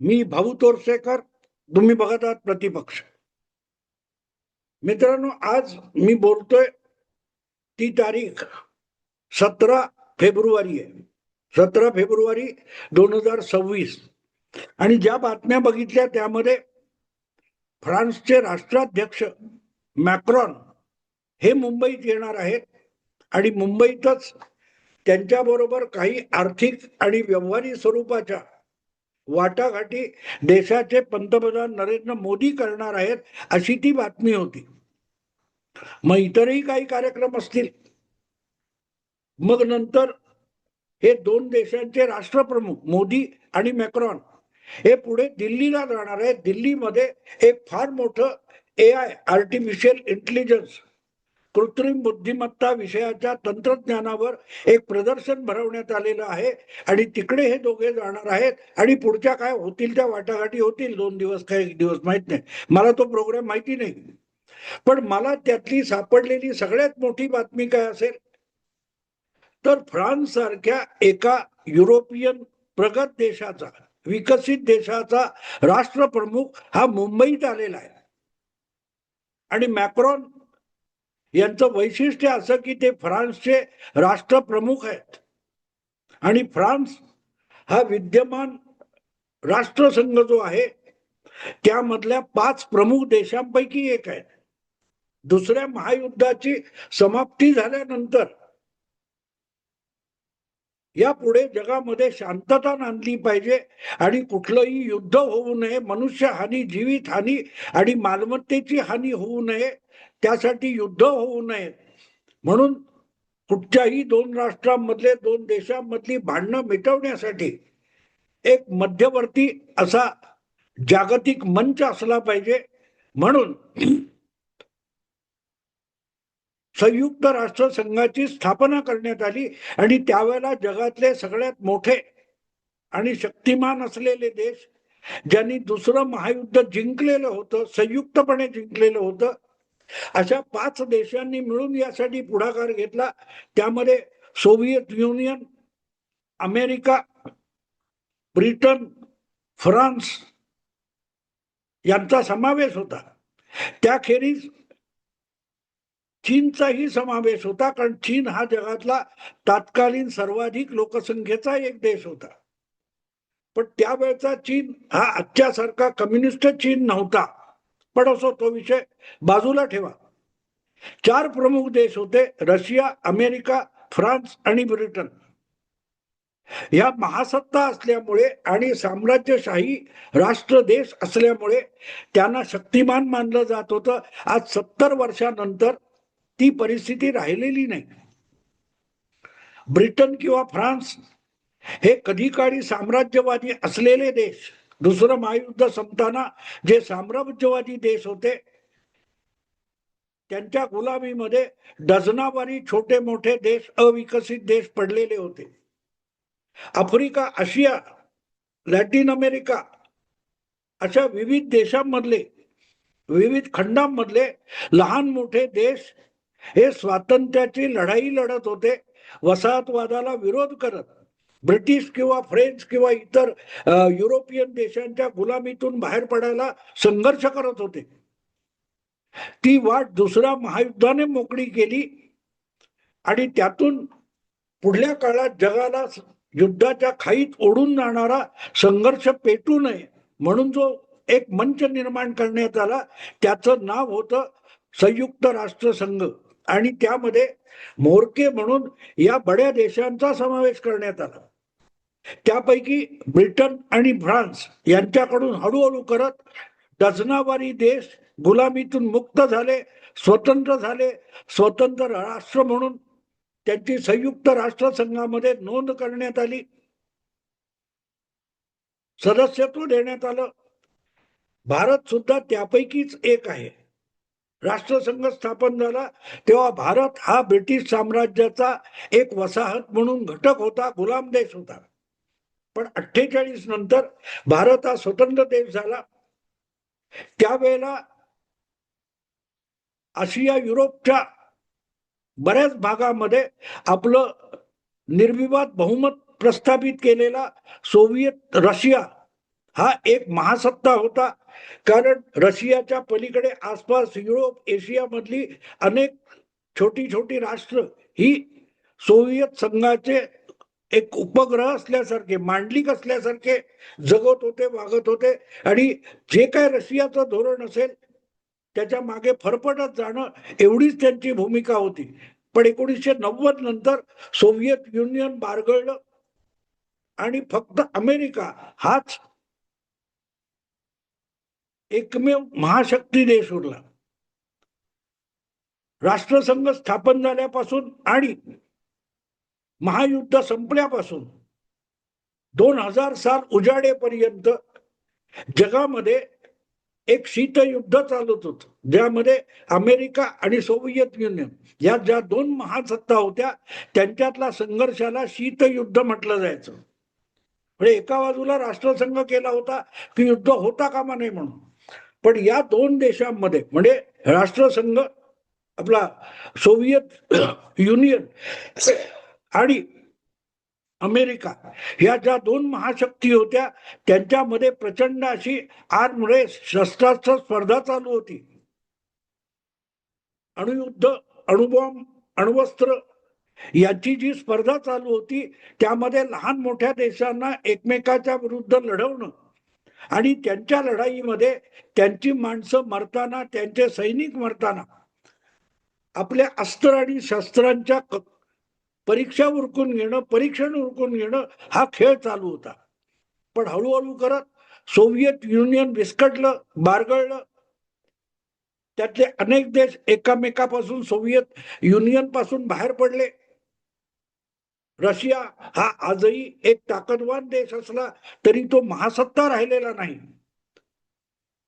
मी भाऊ तोरसेकर तुम्ही बघत आहात प्रतिपक्ष. मित्रांनो आज मी बोलतोय ती तारीख सतरा फेब्रुवारी आहे. सतरा फेब्रुवारी दोन हजार सव्वीस. आणि ज्या बातम्या बघितल्या त्यामध्ये फ्रान्सचे राष्ट्राध्यक्ष मॅक्रॉन हे मुंबईत येणार आहेत आणि मुंबईतच त्यांच्याबरोबर काही आर्थिक आणि व्यवहारी स्वरूपाच्या वाटाघाटी देशाचे पंतप्रधान नरेंद्र मोदी करणार आहेत अशी ती बातमी होती. मग इतरही काही कार्यक्रम असतील. मग नंतर हे दोन देशांचे राष्ट्रप्रमुख मोदी आणि मॅक्रॉन हे पुढे दिल्लीला जाणार आहे दिल्लीमध्ये एक फार मोठं ए आय आर्टिफिशियल इंटेलिजन्स कृत्रिम बुद्धिमत्ता विषयाच्या तंत्रज्ञानावर एक प्रदर्शन भरवण्यात आलेलं आहे. आणि तिकडे हे दोघे जाणार आहेत. आणि पुढच्या काय होतील त्या वाटाघाटी होतील दोन दिवस काय एक दिवस माहीत नाही. मला तो प्रोग्राम माहिती नाही. पण मला त्यातली सापडलेली सगळ्यात मोठी बातमी काय असेल? तर फ्रान्स सारख्या एका युरोपियन प्रगत देशाचा विकसित देशाचा राष्ट्रप्रमुख हा मुंबईत आलेला आहे. आणि मॅक्रॉन यांचं वैशिष्ट्य असं की ते फ्रान्सचे राष्ट्रप्रमुख आहेत. आणि फ्रान्स हा विद्यमान राष्ट्रसंघ जो आहे त्यामधल्या पाच प्रमुख देशांपैकी एक आहे. दुसऱ्या महायुद्धाची समाप्ती झाल्यानंतर यापुढे जगामध्ये शांतता आणली पाहिजे आणि कुठलंही युद्ध होऊ नये मनुष्य हानी जीवित हानी आणि मालमत्तेची हानी होऊ नये त्यासाठी युद्ध होऊ नये. म्हणून कुठच्याही दोन राष्ट्रांमधले दोन देशांमधली भांडणं मिटवण्यासाठी एक मध्यवर्ती असा जागतिक मंच असला पाहिजे. म्हणून संयुक्त राष्ट्र संघाची स्थापना करण्यात आली आणि त्यावेळेला जगातले सगळ्यात मोठे आणि शक्तिमान असलेले देश ज्यांनी दुसरं महायुद्ध जिंकलेलं होतं संयुक्तपणे जिंकलेलं होतं अशा पाच देशांनी मिळून यासाठी पुढाकार घेतला. त्यामध्ये Soviet Union America Britain France यांचा समावेश होता. त्याखेरीज चीनचाही समावेश होता कारण चीन हा जगातला तात्कालीन सर्वाधिक लोकसंख्येचा एक देश होता. पण त्यावेळचा चीन हा आजच्यासारखा कम्युनिस्ट चीन नव्हता. पण असो तो विषय बाजूला ठेवा. चार प्रमुख देश होते रशिया अमेरिका फ्रान्स आणि ब्रिटन. या महासत्ता असल्यामुळे आणि साम्राज्यशाही राष्ट्र देश असल्यामुळे त्यांना शक्तिमान मानलं जात होतं. आज सत्तर वर्षानंतर ती परिस्थिती राहिलेली नाही. ब्रिटन किंवा फ्रान्स हे कधी काळी साम्राज्यवादी असलेले देश दुसरं महायुद्ध संपताना जे साम्राज्यवादी देश होते त्यांच्या गुलामीमध्ये डझनावारी छोटे मोठे देश अविकसित देश पडलेले होते. आफ्रिका आशिया लॅटिन अमेरिका अशा विविध देशांमधले विविध खंडांमधले लहान मोठे देश हे स्वातंत्र्याची लढाई लढत होते. वसाहतवादाला विरोध करत ब्रिटिश किंवा फ्रेंच किंवा इतर युरोपियन देशांच्या गुलामीतून बाहेर पडायला संघर्ष करत होते. ती वाट दुसऱ्या महायुद्धाने मोकळी केली आणि त्यातून पुढल्या काळात जगाला युद्धाच्या खाईत ओढून जाणारा संघर्ष पेटू नये म्हणून जो एक मंच निर्माण करण्यात आला त्याचं नाव होतं संयुक्त राष्ट्रसंघ. आणि त्यामध्ये मोरके म्हणून या बड्या देशांचा समावेश करण्यात आला. त्यापैकी ब्रिटन आणि फ्रान्स यांच्याकडून हळूहळू करत डझनावारी देश गुलामीतून मुक्त झाले स्वतंत्र झाले स्वतंत्र राष्ट्र म्हणून त्यांची संयुक्त राष्ट्रसंघामध्ये नोंद करण्यात आली. सदस्यत्व देण्यात आलं. भारत सुद्धा त्यापैकीच एक आहे. राष्ट्रसंघ स्थापन झाला तेव्हा भारत हा ब्रिटिश साम्राज्याचा एक वसाहत म्हणून घटक होता गुलाम देश होता. पण अठ्ठेचाळीस नंतर भारत हा स्वतंत्र देश झाला. त्यावेळेला आशिया युरोपच्या बऱ्याच भागामध्ये आपलं निर्विवाद बहुमत प्रस्थापित केलेला सोव्हिएत रशिया हा एक महासत्ता होता. कारण रशियाच्या पलीकडे आसपास युरोप एशिया मधली अनेक छोटी छोटी राष्ट्र ही सोव्हिएत संघाचे एक उपग्रह असल्यासारखे मांडलिक असल्यासारखे जगत होते वागत होते. आणि जे काय रशियाचं धोरण असेल त्याच्यामागे फरफटत जाणं एवढीच त्यांची भूमिका होती. पण एकोणीसशे नव्वद नंतर सोव्हिएत युनियन बारगळलं. आणि फक्त अमेरिका हाच एकमेव महाशक्ती देश उरला राष्ट्रसंघ स्थापन झाल्यापासून आणि महायुद्ध संपल्यापासून दोन हजार साल उजाडेपर्यंत जगामध्ये एक शीतयुद्ध चालत होतं. ज्यामध्ये अमेरिका आणि सोव्हिएत युनियन या ज्या दोन महासत्ता होत्या त्यांच्यातला संघर्षाला शीतयुद्ध म्हटलं जायचं. म्हणजे एका बाजूला राष्ट्रसंघ केला होता की युद्ध होता कामा नये म्हणून. पण या दोन देशांमध्ये म्हणजे राष्ट्रसंघ आपला सोव्हिएत युनियन आणि अमेरिका या ज्या दोन महाशक्ती होत्या त्यांच्यामध्ये प्रचंड अशी आर्मरे शस्त्रास्त्र स्पर्धा चालू होती. अणुयुद्ध अणुबॉम्ब अणुवस्त्र याची जी स्पर्धा चालू होती त्यामध्ये लहान मोठ्या देशांना एकमेकाच्या विरुद्ध लढवणं आणि त्यांच्या लढाईमध्ये त्यांची माणसं मरताना त्यांचे सैनिक मरताना आपल्या अस्त्र आणि शस्त्रांच्या परीक्षा उरकून घेणं परीक्षण उरकून घेणं हा खेळ चालू होता. पण हळूहळू करत सोव्हिएत युनियन विस्कटलं बारगळलं. त्यातले अनेक देश एकामेकापासून सोव्हिएत युनियनपासून बाहेर पडले. रशिया हा आजही एक ताकदवान देश असला तरी तो महासत्ता राहिलेला नाही.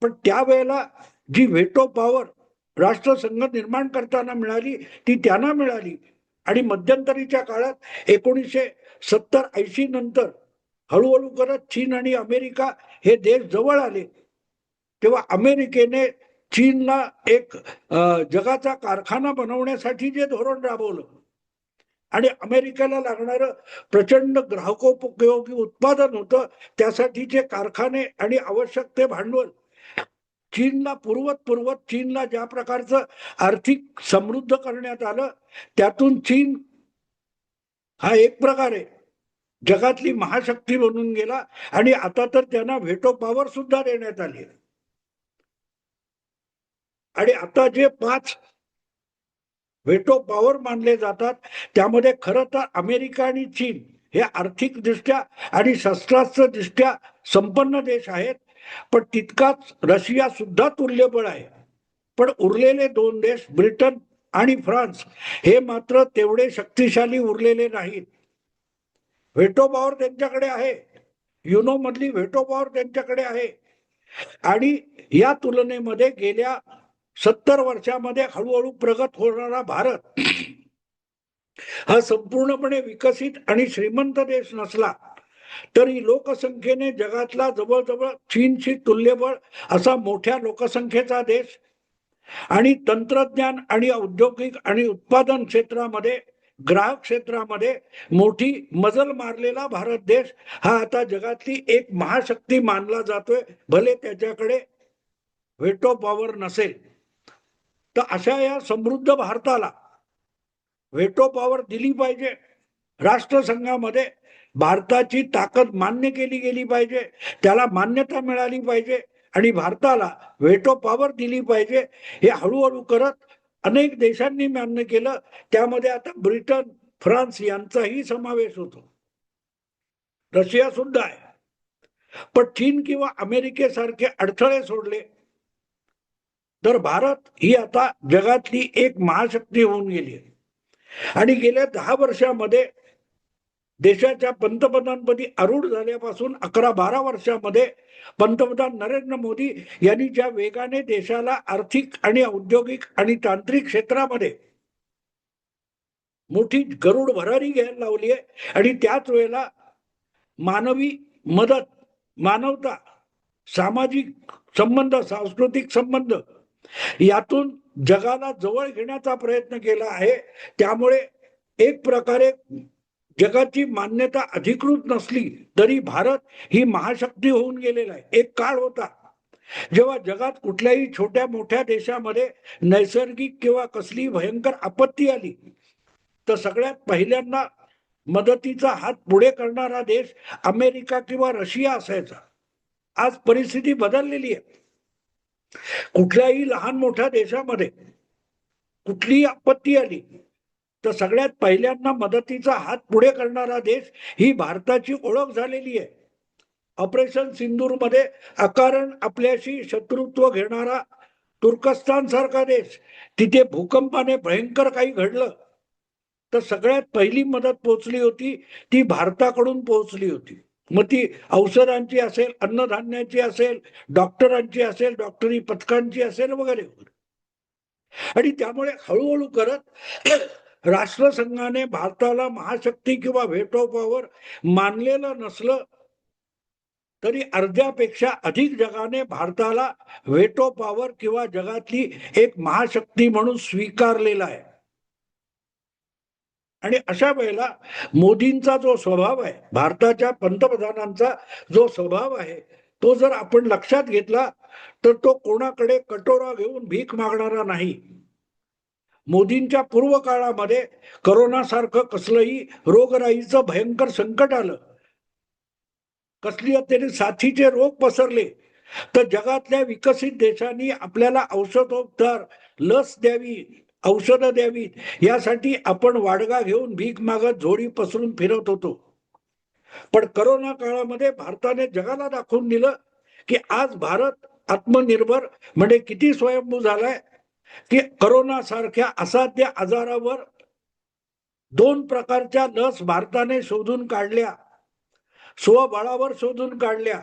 पण त्यावेळेला जी व्हेटो पॉवर राष्ट्रसंघ निर्माण करताना मिळाली ती त्यांना मिळाली. आणि मध्यंतरीच्या काळात एकोणीसशे सत्तर ऐंशी नंतर हळूहळू करत चीन आणि अमेरिका हे देश जवळ आले. तेव्हा अमेरिकेने चीनला एक जगाचा कारखाना बनवण्यासाठी जे धोरण राबवलं आणि अमेरिकेला लागणारं प्रचंड ग्राहकोपयोगी उत्पादन होतं त्यासाठीचे कारखाने आणि आवश्यक ते भांडवल. चीनला पुरवत पुरवत चीनला ज्या प्रकारचं आर्थिक समृद्ध करण्यात आलं त्यातून चीन हा एक प्रकारे जगातली महाशक्ती बनून गेला आणि आता तर त्यांना व्हेटो पॉवर सुद्धा देण्यात आली आणि आता जे पाच व्हेटो पॉवर मानले जातात. त्यामध्ये खरं तर अमेरिका आणि चीन हे आर्थिकदृष्ट्या आणि शस्त्रास्त्र दृष्ट्या संपन्न देश आहेत. पण तितकाच रशिया सुद्धा तुल्यबळ आहे. पण उरलेले दोन देश ब्रिटन आणि फ्रान्स हे मात्र तेवढे शक्तिशाली उरलेले नाहीत. व्हेटो पॉवर त्यांच्याकडे आहे. युनो मधली व्हेटो पॉवर त्यांच्याकडे आहे. आणि या तुलनेमध्ये गेल्या सत्तर वर्षामध्ये हळूहळू प्रगत होणारा भारत हा संपूर्णपणे विकसित आणि श्रीमंत देश नसला तरी लोकसंख्येने जगातला जवळजवळ चीनशी तुल्यबळ असा मोठ्या लोकसंख्येचा देश आणि तंत्रज्ञान आणि औद्योगिक आणि उत्पादन क्षेत्रामध्ये ग्राहक क्षेत्रामध्ये मोठी मजल मारलेला भारत देश हा आता जगातली एक महाशक्ती मानला जातोय भले त्याच्याकडे वेटो पॉवर नसेल. तर अशा या समृद्ध भारताला वेटो पॉवर दिली पाहिजे. राष्ट्रसंघामध्ये भारताची ताकद मान्य केली गेली पाहिजे. त्याला मान्यता मिळाली पाहिजे आणि भारताला वेटो पॉवर दिली पाहिजे. हे हळूहळू करत अनेक देशांनी मान्य केलं. त्यामध्ये आता ब्रिटन फ्रान्स यांचाही समावेश होतो. रशिया सुद्धा आहे. पण चीन किंवा अमेरिकेसारखे अडथळे सोडले. तर भारत ही आता जगातली एक महाशक्ती होऊन गेली आहे. आणि गेल्या दहा वर्षामध्ये देशाच्या पंतप्रधानपदी आरूढ झाल्यापासून अकरा बारा वर्षामध्ये पंतप्रधान नरेंद्र मोदी यांनी ज्या वेगाने देशाला आर्थिक आणि औद्योगिक आणि तांत्रिक क्षेत्रामध्ये मोठी गरुड भरारी घ्यायला लावली आहे आणि त्याच वेळेला मानवी मदत मानवता सामाजिक संबंध सांस्कृतिक संबंध यातून जगाला जवळ घेण्याचा प्रयत्न केला आहे. त्यामुळे एक प्रकारे जगाची मान्यता अधिकृत नसली तरी भारत ही महाशक्ती होऊन गेलेला आहे. एक काळ होता जेव्हा जगात कुठल्याही छोट्या मोठ्या देशामध्ये नैसर्गिक किंवा कसली भयंकर आपत्ती आली तर सगळ्यात पहिल्यांदा मदतीचा हात पुढे करणारा देश अमेरिका किंवा रशिया असायचा. आज परिस्थिती बदललेली आहे. कुठल्याही लहान मोठ्या देशामध्ये कुठलीही आपत्ती आली तर सगळ्यात पहिल्यांदा मदतीचा हात पुढे करणारा देश ही भारताची ओळख झालेली आहे. ऑपरेशन सिंदूरमध्ये अकारण आपल्याशी शत्रुत्व घेणारा तुर्कस्तान सारखा देश तिथे भूकंपाने भयंकर काही घडलं तर सगळ्यात पहिली मदत पोहोचली होती ती भारताकडून पोहोचली होती. मग ती अवसरांची असेल अन्नधान्याची असेल डॉक्टरांची असेल डॉक्टरी पथकांची असेल वगैरे. वगैरे आणि त्यामुळे हळूहळू करत राष्ट्रसंघाने भारताला महाशक्ती किंवा व्हेटो पॉवर मानलेलं नसलं तरी अर्ध्यापेक्षा अधिक जगाने भारताला व्हेटो पॉवर किंवा जगातली एक महाशक्ती म्हणून स्वीकारलेला आहे. आणि अशा वेळेला मोदींचा जो स्वभाव आहे भारताच्या पंतप्रधानांचा जो स्वभाव आहे तो जर आपण लक्षात घेतला तर तो कोणाकडे कटोरा घेऊन भीक मागणारा नाही. मोदींच्या पूर्व काळामध्ये करोना सारखं कसलंही रोगराईचं भयंकर संकट आलं. कसली तरी साथीचे रोग पसरले. तर जगातल्या विकसित देशांनी आपल्याला औषधोपचार लस द्यावी औषधं द्यावीत. यासाठी आपण वाडगा घेऊन भीक मागत झोडी पसरून फिरत होतो. पण करोना काळामध्ये भारताने जगाला दाखवून दिलं की आज भारत आत्मनिर्भर म्हणजे किती स्वयंभू झालाय की करोना सारख्या असाध्य आजारावर दोन प्रकारच्या लस भारताने शोधून काढल्या. स्वबळावर शोधून काढल्या.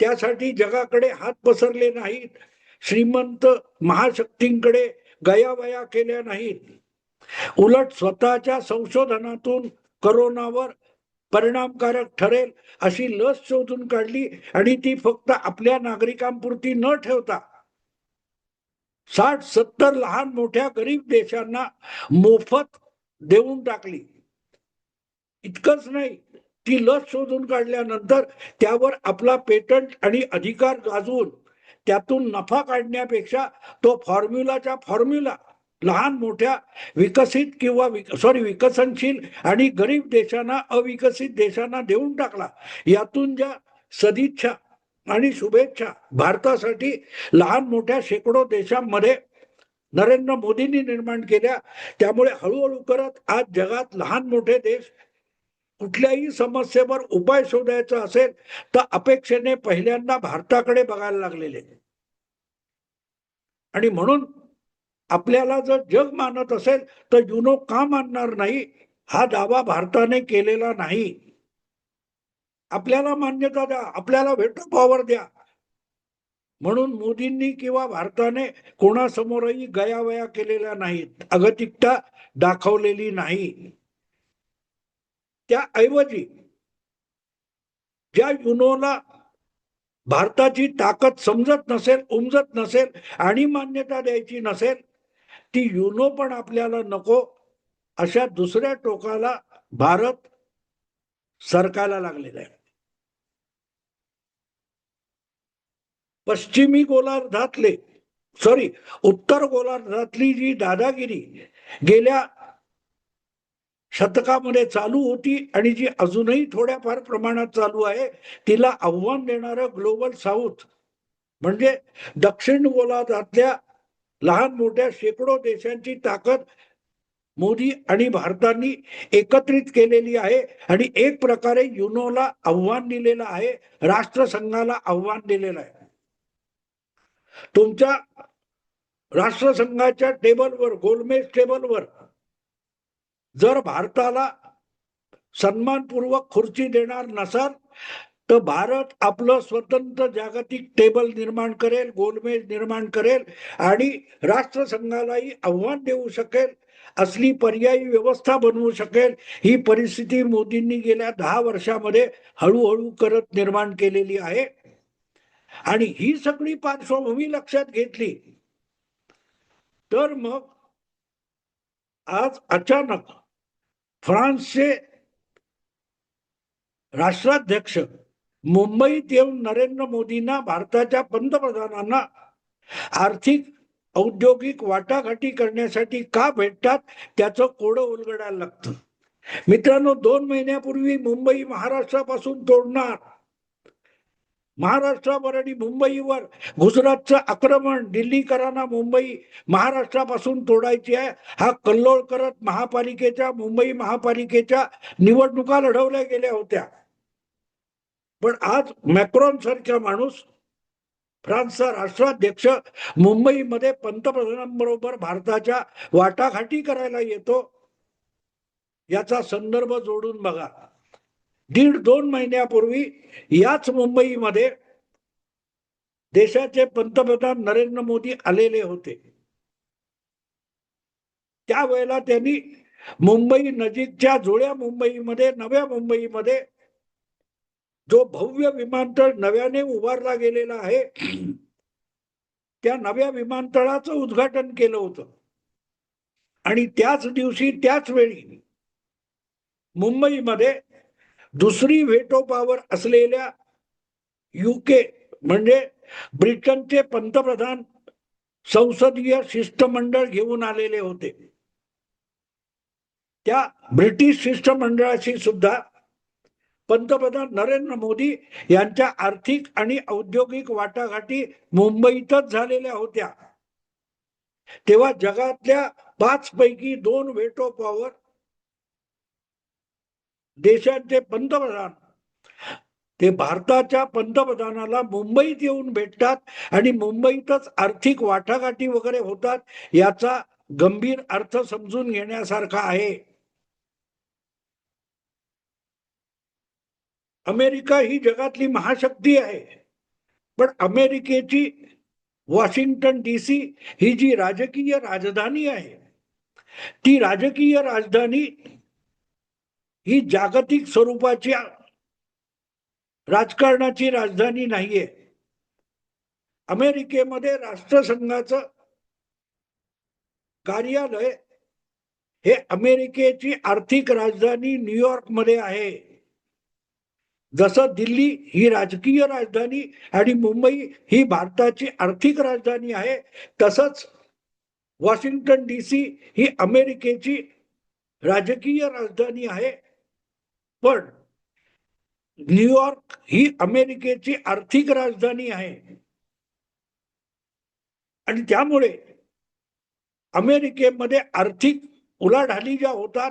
त्यासाठी जगाकडे हात पसरले नाहीत. श्रीमंत महाशक्तींकडे गयावया केल्या नाहीत. उलट स्वतःच्या संशोधनातून करोनावर परिणामकारक ठरेल अशी लस शोधून काढली आणि ती फक्त आपल्या नागरिकांपुरती न ठेवता साठ सत्तर लहान मोठ्या गरीब देशांना मोफत देऊन टाकली. इतकंच नाही ती लस शोधून काढल्यानंतर त्यावर आपला पेटंट आणि अधिकार गाजवून त्यातून नफा काढण्यापेक्षा तो फॉर्म्युलाच्या फॉर्म्युला लहान मोठ्या विकसित किंवा सॉरी विकसनशील आणि गरीब देशांना अविकसित देशांना देऊन टाकला. यातून ज्या सदिच्छा आणि शुभेच्छा भारतासाठी लहान मोठ्या शेकडो देशांमध्ये नरेंद्र मोदींनी निर्माण केल्या त्यामुळे हळूहळू करत आज जगात लहान मोठे देश कुठल्याही समस्येवर उपाय शोधायचा असेल तर अपेक्षेने पहिल्यांदा भारताकडे बघायला लागलेले. आणि म्हणून आपल्याला जर जग मानत असेल तर युनो का मानणार नाही? हा दावा भारताने केलेला नाही. आपल्याला मान्यता द्या आपल्याला भेटो पॉवर द्या. म्हणून मोदींनी किंवा भारताने कोणासमोरही गयावया केलेल्या नाहीत अगतिकता दाखवलेली नाही. त्याऐवजी ज्या युनोला भारताची ताकद समजत नसेल उमजत नसेल आणि मान्यता द्यायची नसेल ती युनो पण आपल्याला नको. अशा दुसऱ्या टोकाला भारत सरकायला लागलेला आहे. पश्चिमी गोलार्धातले सॉरी उत्तर गोलार्धातली जी दादागिरी गेल्या शतकामध्ये चालू होती आणि जी अजूनही थोड्याफार प्रमाणात चालू आहे तिला आव्हान देणारं ग्लोबल साऊथ. म्हणजे दक्षिण गोलार्धातल्या लहान मोठ्या शेकडो देशांची ताकद मोदी आणि भारतांनी एकत्रित केलेली आहे आणि एक प्रकारे युनोला आव्हान दिलेलं आहे राष्ट्रसंघाला आव्हान दिलेलं आहे. तुमच्या राष्ट्रसंघाच्या टेबलवर गोलमेज टेबलवर जर भारताला सन्मानपूर्वक खुर्ची देणार नसाल तर भारत आपलं स्वतंत्र जागतिक टेबल निर्माण करेल गोलमेज निर्माण करेल आणि राष्ट्रसंघालाही आव्हान देऊ शकेल असली पर्यायी व्यवस्था बनवू शकेल. ही परिस्थिती मोदींनी गेल्या दहा वर्षामध्ये हळूहळू करत निर्माण केलेली आहे. आणि ही सगळी पार्श्वभूमी लक्षात घेतली तर मग आज अचानक फ्रान्सचे राष्ट्राध्यक्ष मुंबईत येऊन नरेंद्र मोदींना भारताच्या पंतप्रधानांना आर्थिक औद्योगिक वाटाघाटी करण्यासाठी का भेटतात त्याचं कोडं उलगडायला लागतं. मित्रांनो दोन महिन्यापूर्वी मुंबई महाराष्ट्रापासून तोडणार महाराष्ट्रावर आणि मुंबईवर गुजरातचं आक्रमण दिल्लीकरांना मुंबई महाराष्ट्रापासून तोडायची आहे. हा कल्लोळ करत महापालिकेच्या मुंबई महापालिकेच्या निवडणुका लढवल्या गेल्या होत्या. पण आज मॅक्रॉन सारखा माणूस फ्रान्सचा राष्ट्राध्यक्ष मुंबईमध्ये पंतप्रधानांबरोबर भारताच्या वाटाघाटी करायला येतो. याचा संदर्भ जोडून बघा. दीड दोन महिन्यापूर्वी याच मुंबईमध्ये देशाचे पंतप्रधान नरेंद्र मोदी आलेले होते. त्यावेळेला त्यांनी मुंबई नजीकच्या जुळ्या मुंबईमध्ये नव्या मुंबईमध्ये जो भव्य विमानतळ नव्याने उभारला गेलेला आहे त्या नव्या विमानतळाचं उद्घाटन केलं होतं. आणि त्याच दिवशी त्याच वेळी मुंबईमध्ये दुसरी व्हेटो पॉवर असलेल्या युके म्हणजे ब्रिटनचे पंतप्रधान संसदीय शिष्टमंडळ घेऊन आलेले होते. त्या ब्रिटिश शिष्टमंडळाशी सुद्धा पंतप्रधान नरेंद्र मोदी यांच्या आर्थिक आणि औद्योगिक वाटाघाटी मुंबईतच झालेल्या होत्या. तेव्हा जगातल्या पाच पैकी दोन वेटो पॉवर देशाचे पंतप्रधान. ते भारताच्या पंतप्रधानाला मुंबईत येऊन भेटतात आणि मुंबईतच आर्थिक वाटाघाटी वगैरे होतात याचा गंभीर अर्थ समजून घेण्यासारखा आहे. अमेरिका ही जगातली महाशक्ती आहे. पण अमेरिकेची वॉशिंग्टन डी सी ही जी राजकीय राजधानी आहे ती राजकीय राजधानी ही जागतिक स्वरूपाची राजकारणाची राजधानी नाहीये. अमेरिकेमध्ये राष्ट्रसंघाचं कार्यालय हे अमेरिकेची आर्थिक राजधानी न्यूयॉर्कमध्ये आहे. जसं दिल्ली ही राजकीय राजधानी आणि मुंबई ही भारताची आर्थिक राजधानी आहे तसंच वॉशिंग्टन डी सी ही अमेरिकेची राजकीय राजधानी आहे. पण न्यूयॉर्क ही अमेरिकेची आर्थिक राजधानी आहे. आणि त्यामुळे अमेरिकेमध्ये आर्थिक उलाढाली ज्या होतात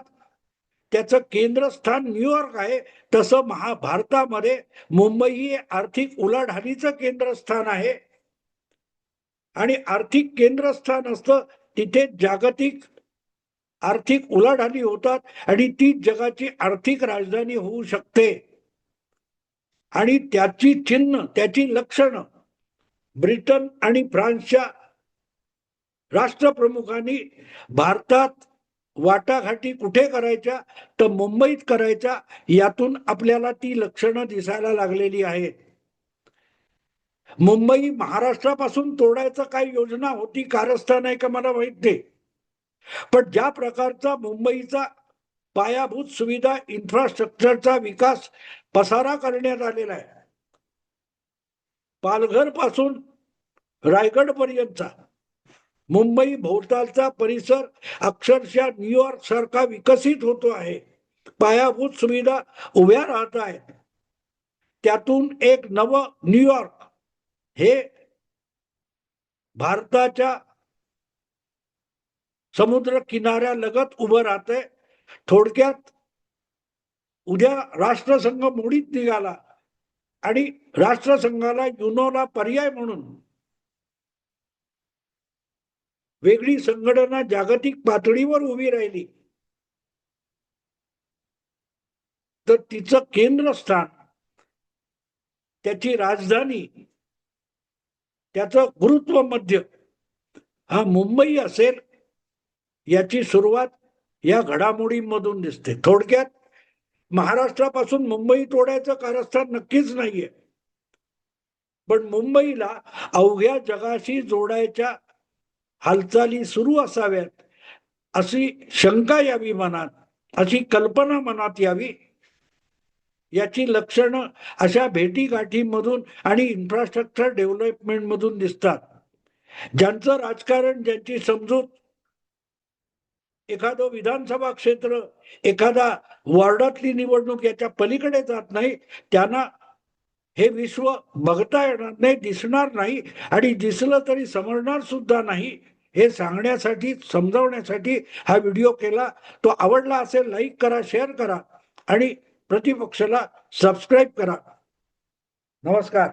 त्याचं केंद्रस्थान न्यूयॉर्क आहे. तसं महाभारतामध्ये मुंबई हे आर्थिक उलाढालीचं केंद्रस्थान आहे. आणि आर्थिक केंद्रस्थान असतं तिथे जागतिक आर्थिक उलाढाली होतात आणि ती जगाची आर्थिक राजधानी होऊ शकते. आणि त्याची चिन्ह त्याची लक्षणं ब्रिटन आणि फ्रान्सच्या राष्ट्रप्रमुखांनी भारतात वाटाघाटी कुठे करायच्या तर मुंबईत करायच्या यातून आपल्याला ती लक्षणं दिसायला लागलेली आहेत. मुंबई महाराष्ट्रापासून तोडायचं काही योजना होती कारस्थान आहे का मला माहीत नाही. पण ज्या प्रकारचा मुंबईचा पायाभूत सुविधा इन्फ्रास्ट्रक्चरचा विकास पसारा करण्यात आलेला आहे पालघरपासून रायगड पर्यंतचा मुंबई भोवतालचा परिसर अक्षरशः न्यूयॉर्क सारखा विकसित होतो आहे पायाभूत सुविधा उभ्या राहत आहेत त्यातून एक नव न्यूयॉर्क हे भारताच्या समुद्र किनाऱ्यालगत उभं राहतंय. थोडक्यात उद्या राष्ट्रसंघ मोडीत निघाला आणि राष्ट्रसंघाला युनोला पर्याय म्हणून वेगळी संघटना जागतिक पातळीवर उभी राहिली. तर तिचं केंद्रस्थान त्याची राजधानी त्याचं गुरुत्व मध्य हा मुंबई असेल याची सुरुवात या घडामोडींमधून दिसते. थोडक्यात महाराष्ट्रापासून मुंबई तोडायचं कारस्थान नक्कीच नाहीये. पण मुंबईला अवघ्या जगाशी जोडायच्या हालचाली सुरू असाव्यात अशी शंका यावी मनात अशी कल्पना मनात यावी. याची लक्षणं अशा भेटीगाठीमधून आणि इन्फ्रास्ट्रक्चर डेव्हलपमेंटमधून दिसतात. ज्यांचं राजकारण ज्यांची समजूत एखादं विधानसभा क्षेत्र एखादा वॉर्डातली निवडणूक याच्या पलीकडे जात नाही त्यांना हे विश्व बघता येणार नाही दिसणार नाही आणि दिसलं तरी समजणार सुद्धा नाही हे सांगण्यासाठी समजावण्यासाठी हा व्हिडिओ केला. तो आवडला असेल लाईक करा शेअर करा आणि प्रतिपक्षाला सबस्क्राईब करा. नमस्कार.